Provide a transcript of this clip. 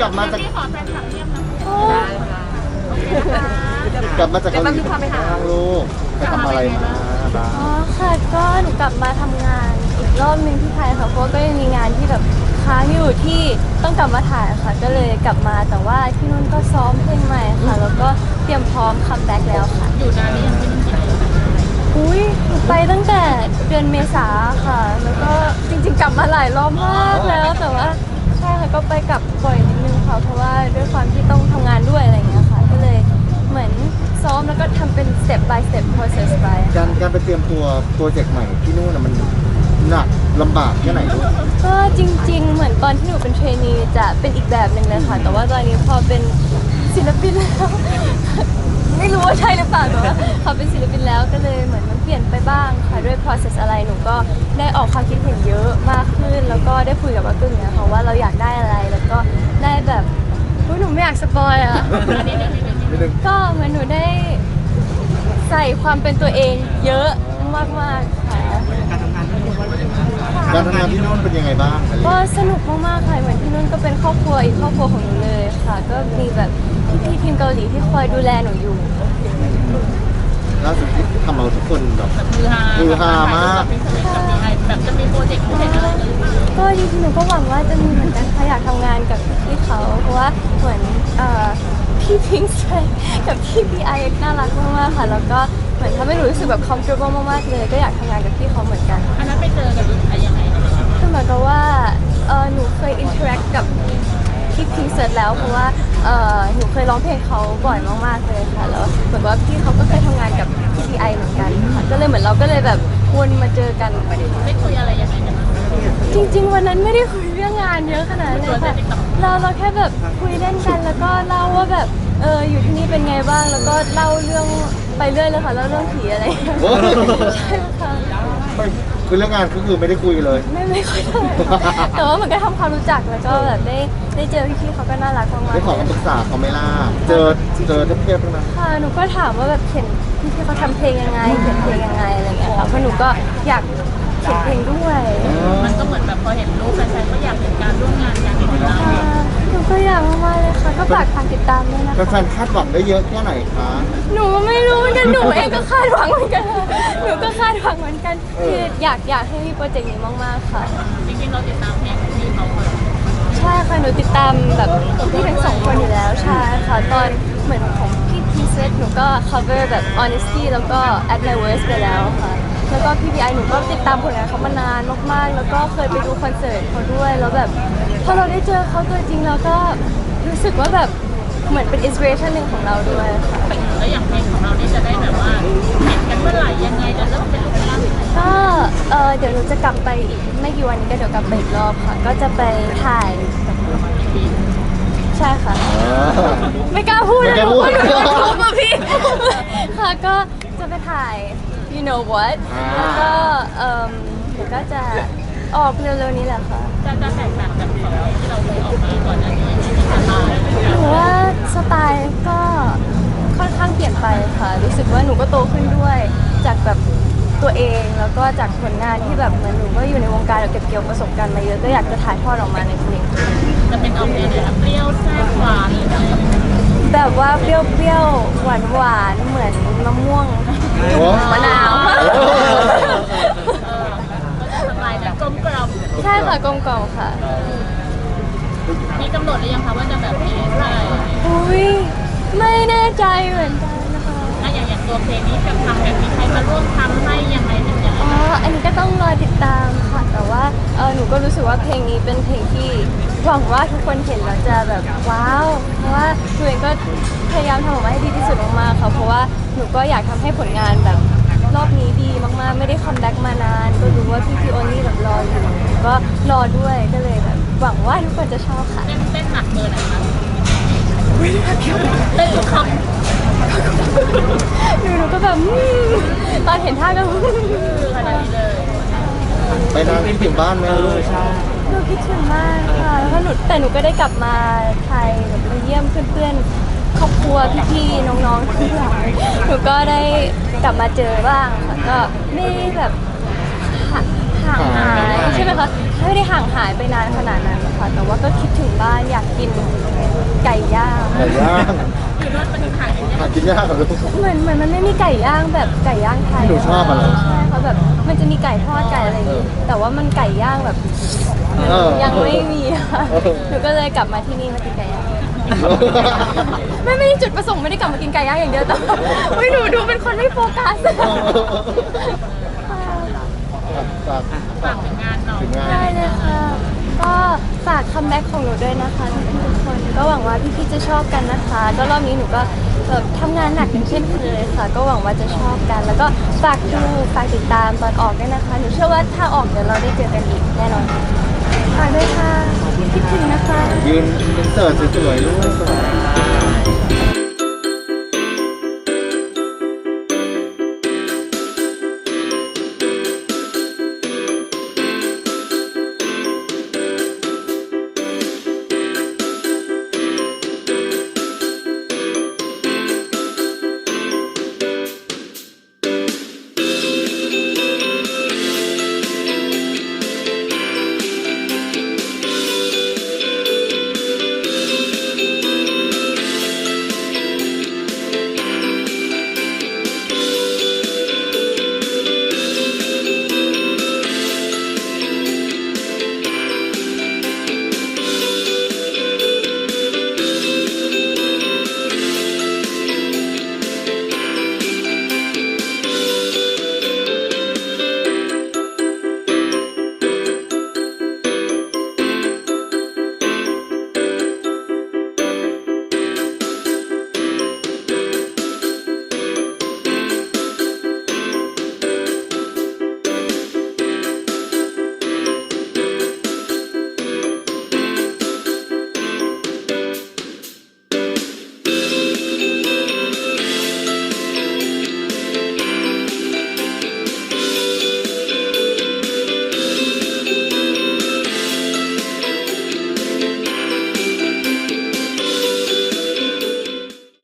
กลับมาจากพี่ขอแฟนคลับเยี่ยมนะโอ้กลับมาจากเกาหลีทางลูกไปทำอะไรมาบ้างอ๋อค่ะก็หนูกลับมาทำงานอีกรอบหนึงที่ไทยค่ะเพราะว่าก็ยังมีงานที่แบบค้างอยู่ที่ต้องกลับมาถ่ายค่ะ ก็เลยกลับมาแต่ว่าที่นู่นก็ซ้อมเพลงใหม่ค่ะ แล้วก็เตรียมพร้อมคัมแบ็กแล้วค่ะ อยู่นานนี้ยังไม่ถึงกี่เดือนอุ้ยหนูไปตั้งแต่เดือนเมษาค่ะ แล้วก็จริงๆกลับมาหลายรอบมากแล้วแต่ว่าใช่ ค่ะก็ไปกลับบ่อยนิดนึงค่ะเพราะว่าด้วยความที่ต้องทำงานด้วยอะไรอย่างเงี้ยค่ะ ก็เลยเหมือนซ้อมแล้วก็ทำเป็น step by step process ไปการการไปเตรียมตัวโปรเจกต์ใหม่ที่นู่นน่ะมันหนักลำบากแค่ไหนลูกก็จริง ๆ เหมือนตอนที่หนูเป็นเทรนนีจะเป็นอีกแบบหนึ่งเลยค่ะ แต่ว่าตอนนี้พอเป็นศิลปินแล้ว ไม่รู้ว่าใช่หรือเปล่าแต่ว่าพอเป็นศิลปินแล้วก็เลยเหมือนมันเป ลี่ยนไปบ้างค่ะด้วย process อะไรหนูก็ได้ออกความคิดเห็นเยอะมากขึ้น แล้วก็ได้คุยกับอากึ่งเนี่ยค่ะว่าเราอยากได้อะไรแล้วก็ได้แบบอุ๊ยหนูไม่อยากสปอยอะ นิดนึงก็เหมือนหนูได้ใส่ความเป็นตัวเองเยอะมากๆค่ะการทำงานที่นู่นเป็นยังไงบ้างก็สนุกมากๆค่ะเหมือนที่นู่นก็เป็นครอบครัวอีกครอบครัวของหนูเลยค่ะ ก็มีแบบพี่ๆทีมเกาหลีที่คอยดูแลหนูอยู่ ล่าสุดที่ทำเอาทุกคนแบบ มือฮาฮือฮามาก แบบจะมีโปรเจกต์พิเศษอะไรกันหรือเปล่าก็จริงๆหนูก็หวังว่าจะมีเหมือนกันค่ะอยากทำงานกับพี่ๆเขาเพราะว่าเหมือนเอ่อพี่พิงค์ใช่กับพี่พีไอน่ารักมากๆค่ะ แล้วก็เหมือนทำให้หนูรู้สึกแบบ comfortable มากๆเลยก็อยากทำงานกับพี่เขาเหมือนกันอันนั้นไปเจอกันอะไรยังไงคือเหมือนกับว่าเออหนูเคยอินเทอร์แอคกับ พี่พิงเซิร์ตแล้วเพราะว่าเออหนูเคยร้องเพลงเขาบ่อยมากๆเลยค่ะแล้วเหมือนว่าพี่เขาก็เคยทำงานกับพี่พีไอเหมือนกันค่ะก็เลยเหมือนเราก็เลยแบบวนมาเจอกันได้คุยอะไรยังไงกันบ้างจริง ๆ วันนั้นไม่ได้คุยเรื่องงานเยอะขนาดนั้นเลยค่ะเราเราแค่แบบคุยเล่นกันแล้วก็เล่าว่าแบบเอออยู่ที่นี่เป็นไงบ้างแล้วก็เล่าเรื่องไปเรื่อยเลยค่ะเล่าเรื่องผีอะไรอย่างเงี้ยใช่ค่ะ คือเรื่องงานก็คือไม่ได้คุยเลย ไม่ไม่ค่อยเท่าไหร่ค่ะแต่ว่ามันก็ทำความรู้จักแล้วก็แบบได้ได้เจอพี่ๆเขาก็น่ารักมากๆได้ขอคำปรึกษาเขาไหม่ล่ะเจอเจอเทียบๆทั้งนั้นค่ะหนูก็ถามว่าแบบเขียนพี่ๆเขาทำเพลงยังไงเขียนเพลงยังไงอะไรเงี้ยค่ะเพราะหนูก็อยากเขียนเพลง กๆเลยค่ะก็ฝากทางติดตามด้วยนะคะ แฟนๆคาดหวังได้เยอะแค่ไหนคะ หนูไม่รู้เหมือนกัน หนูเองก็คาดหวังเหมือนกันค่ะหนูก็คาดหวังเหมือนกันคืออยากอยากให้มีโปรเจกต์นี้มากๆค่ะ จริงๆเราติดตามเพลงของพี่เขาก่อนใช่ค่ะ หนูติดตามแบบพี่ทั้งสองคนอยู่แล้วใช่ค่ะ ตอนเหมือนของพี่พีเซตหนูก็ cover แบบ honesty แล้วก็ at my worst ไปแล้วค่ะ แล้วก็พี่พีไอหนูก็ติดตามผลงานเขามานานมากๆ แล้วก็เคยไปดูคอนเสิร์ตเขาด้วย แล้วแบบพอเราได้เจอเขาตัวจริงเราก็ รู้สึกว่าแบบเหมือนเป็น inspiration หนึ่งของเราด้วยค่ะ แล้วอย่างเพลงของเรานี่จะได้แบบว่าเห็นกันเมื่อไหร่ยังไงจะเริ่มเป็นรูปร่างก็เออเดี๋ยวหนูจะกลับไปอีกไม่กี่วันนี้ก็เดี๋ยวกลับไปอีกรอบค่ะ ก็จะไปถ่ายใช่ค่ะ ไม่กล้าพูดเลยไม่กล้าพูด หนูกลัวหนูโดนทุบอะพี่ ค่ะก็จะไปถ่าย you know what อ่าแล้วก็เอ่มเดี๋ยวก็จะออกเร็วๆนี้แหละค่ะ จะจะแตกต่างจากของเราที่เราเคยออกมาก่อนหน้านี้ที่มีการมา หนูว่าสไตล์ก็ค่อนข้างเปลี่ยนไปค่ะ รู้สึกว่าหนูก็โตขึ้นด้วย จากแบบตัวเองแล้วก็จากผลงานที่แบบเหมือนหนูก็อยู่ในวงการแล้วเก็บเกี่ยวประสบการณ์มาเยอะก็อยากจะถ่ายทอดออกมาในเพลงจะเป็นออกเนี่ยเลยเปรี้ยวแซ่บหวานหรือแบบแบบว่าเปรี้ยวๆหวานๆเหมือนมะม่วงโอ้มะนาวเออก็จะทำลายแบบกลมกล่อมใช่ค่ะกลมกล่อมค่ะ มีกำหนดหรือยังคะว่าจะแบบมีเท่าไหร่อุ้ยไม่แน่ใจเหมือนกันนะคะอะอย่างอย่างตัวเพลงนี้จะทำแบบมีใครมาร่วมทำให้ยังไงถึงอย่างอ๋ออันนี้ก็ต้องรอติดตามค่ะแต่ว่าเออหนูก็รู้สึกว่าเพลงนี้เป็นเพลงที่หวังว่าทุกคนเห็นแล้วจะแบบว้าวเพราะว่าตัวเองก็พยายามทำออกมาให้ดีที่สุดมากๆค่ะเพราะว่าหนูก็อยากทำให้ผลงานแบบรอบนี้ดีมากๆ ไม่ได้คัมแบ็กมานาน ก็รู้ว่าพี่พี่โอนี่แบบรออยู่ก็รอด้วยก็เลยแบบ หวังว่าทุกคนจะชอบค่ะ เต้นเต้นหนักเบอร์ไหนคะเต้นทุกคหนูหนูก็แบบอืมตอนเห็นท่าก็อืมำขนาดนี้เลยไปนานคิดถึงบ้านไหมลูกหนูคิดถึงมากค่ะแล้วก็หนูแต่หนูก็ได้กลับมาไทยแบบมาเยี่ยมเพื่อนๆครอบครัวพี่ๆน้องๆทุกอย่างหนูก็ได้กลับมาเจอบ้างค่ะก็ไม่ได้แบบ หาหห่างหายใช่ไหมคะไม่ได้ห่างหายไปนานขนาดนั้นค่ะแต่ว่าก็คิดถึงบ้านอยากกินไก่ย่างไก่ย่างอยู่นู่นมันขายอย่างเงี้ยหากินยากเหรอลูก เหมือนเหมือนมันไม่มีไก่ย่างแบบไก่ย่างไทยหนูชอบอะไรใช่เขาแบบมันจะมีไก่ทอดไก่อะไรอย่างงี้แต่ว่ามันไก่ย่างแบบเออ ยังไม่มีค่ะเออ หนูก็เลยกลับมาที่นี่มากินไก่ย่างไม่ไม่ได้จุดประสงค์ไม่ได้กลับมากินไก่ย่างอย่างเดียวแต่ว่าไม่หนูดูเป็นคนไม่โฟกัส ฝากฝากถึงงานหน่อยถึงงานได้เลยค่ะ ก็ฝากคัมแบ็กของหนูด้วยนะคะทุกคนก็หวังว่าพี่ๆจะชอบกันนะคะ ก็รอบนี้หนูก็แบบทำงานหนักอย่างเช่นเคยค่ะ ก็หวังว่าจะชอบกัน แล้วก็ฝากดูฝากติดตามตอนออกด้วยนะคะหนูเชื่อว่าถ้าออกเดี๋ยวเราได้เจอกันอีกแน่นอนฝากด้วยค่ะคิดถึงนะคะ ยืนอินเสิร์ตสวยๆลูกสวย